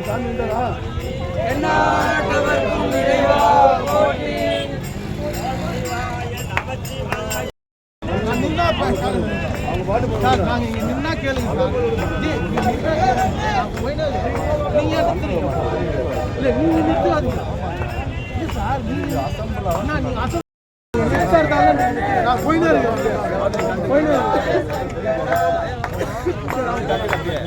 சாமி உண்டதா என்னாட்டவர்க்கும் இறைவா போற்றி. நின்னா அவங்க பாட்டு சார் நாங்க இங்க நின்னா கேளுங்க சார். நீங்க இல்ல நீங்க நிற்காதீங்க சார் நீங்க அசம்பிள் நீங்க அசம்பிள் நான் போயினே இருக்கேன் போயினே இருக்கேன்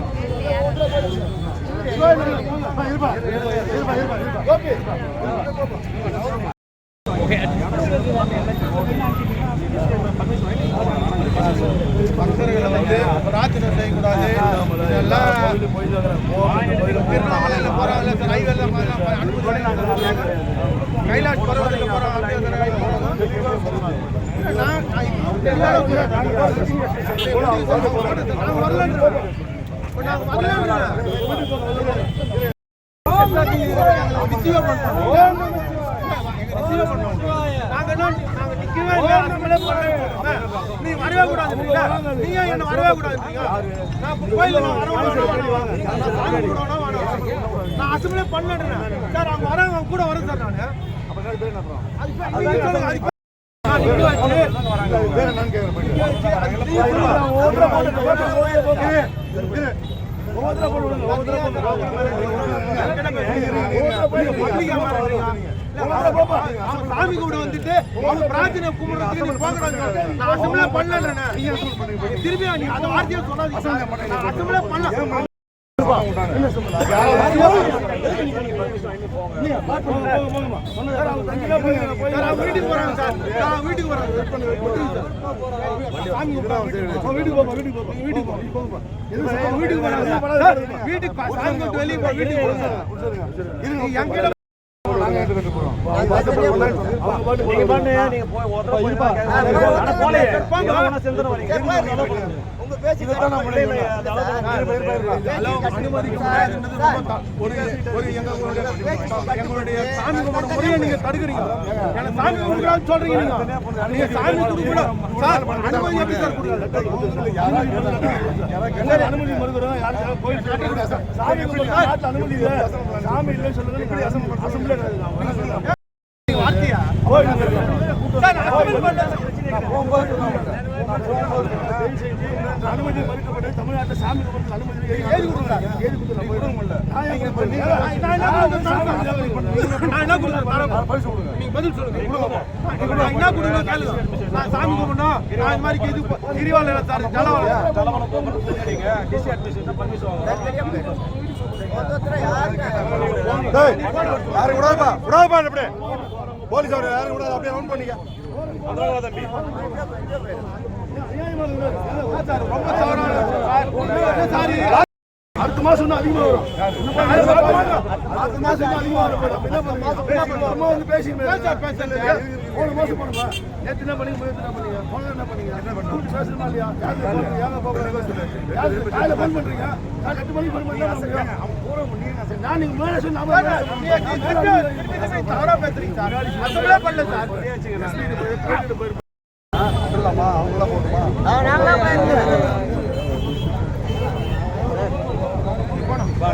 பக்தர்களை வந்து பிரார்த்தனை செய்யக்கூடாது இதெல்லாம் திருவண்ணாமலையில் போகிறாங்கல்ல சார் ஹைவேல அனுமதி கைலாஷ் பரவாயில்ல போகிறாங்க அப்படியே நான் நாங்கள் நீ வரவே கூடாது நீங்க என்ன வரவே கூடாது நான் கோயிலில் நான் நான் அசம்பிளே சார் அவங்க அவங்க கூட வரேன் சார் நான் அதுக்கு நான் நிக்க வச்சு, அவன் சாமி கூட வந்துட்டு அவங்க பிரார்த்தனை கும்பிடுறதுக்கு நீ போகக்கூடாது. நான் திருப்பி அந்த வார்த்தையை சொல்லாதீங்க. பண்ணல. சார், வீட்டுக்கு போறாங்க சார். சார், வீட்டுக்கு போறாங்க. விட்டுருங்க சார். சாமி கும்பிடுறாங்க. அவங்க வீட்டுக்கு போப்பா, வீட்டுக்கு போப்பா. வீட்டுக்கு போங்க, போங்கப்பா. அவங்க வீட்டுக்கு போறாங்க சார். சார், வீட்டுக்கு சாமி கும்பிட்டு வெளியே போ, வீட்டுக்கு சார். சாமி கும்பிட முறையை நீங்க தடுக்கிறீங்க எனக்கு அனுமதி சாமி இல்லைன்னு சொல்லுங்க அசம்பிளி வார்த்தையா நான் அனுமதி மறுக்கப்பட்டு தமிழ்நாட்டில் சாமி கும்பிட்டு அனுமதி எழுதி எழுதி நான் என்ன பதில் சொல்லுங்க நான் என்ன கொடுக்கணும் கேளுங்க நான் சாமி கும்பிடணும் நான் இந்த மாதிரி இது கிரிவால சார் யாரும் அப்படியே போலீஸ் அவர் யாரும் விடாத அப்படியே ரவுண்ட் பண்ணிக்க. 好多好多米 அடுத்த மாசம் இன்னும் அதிகமா வரும் அடுத்த மாசம் இன்னும் அதிகமா வரும் வந்து பேசிங்க போன மாசம் பண்ணுங்க நேற்று என்ன நேற்று என்ன பண்ணீங்க போன என்ன பண்ணீங்க என்ன பண்ணீங்க பேசணுமா இல்லையா யாரு யாங்க போகிறீங்க காலையில ஃபோன் பண்றீங்க நான் எட்டு மணிக்கு ஃபோன் பண்ணி நான் நீங்க மேலே தவறா பேசுறீங்க சார் பண்ணல சார் அவங்கள போட்டுமா சார் நீ நான் போய் கேக்குறேன் சார் கடவுள் கடவுள் கூட ஆசை தமிழக சாய்ங்க என்ன சார் இல்ல தவறான ஒரு விஷயமா வர வர ஆச்சு சாமி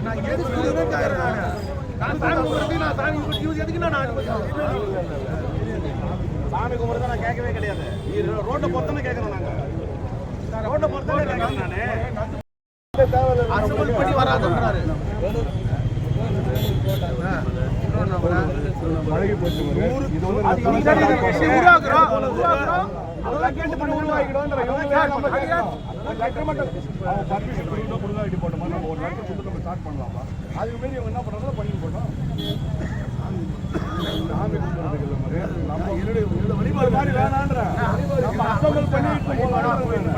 நான் எது நான் சாமி கும்பிட்றது நான் சாமி கும்பிட்டு நான் சாமி நான் கேட்கவே கிடையாது. நீ ரோட்டை பொறுத்தனே கேட்கணும் நாங்கள் ரோட்டை பொறுத்தனே கேட்கணும் நான் அரசு படி வராதுன்றாரு பழகி போச்சு இது வந்து அதுக்கு மாரி என்ன பண்றாங்களோ பண்ணி போட்டோம் நம்ம வழிபாடு மாதிரி வேணான்ற நம்ம அசம்பல் பண்ணிட்டு போகலாம்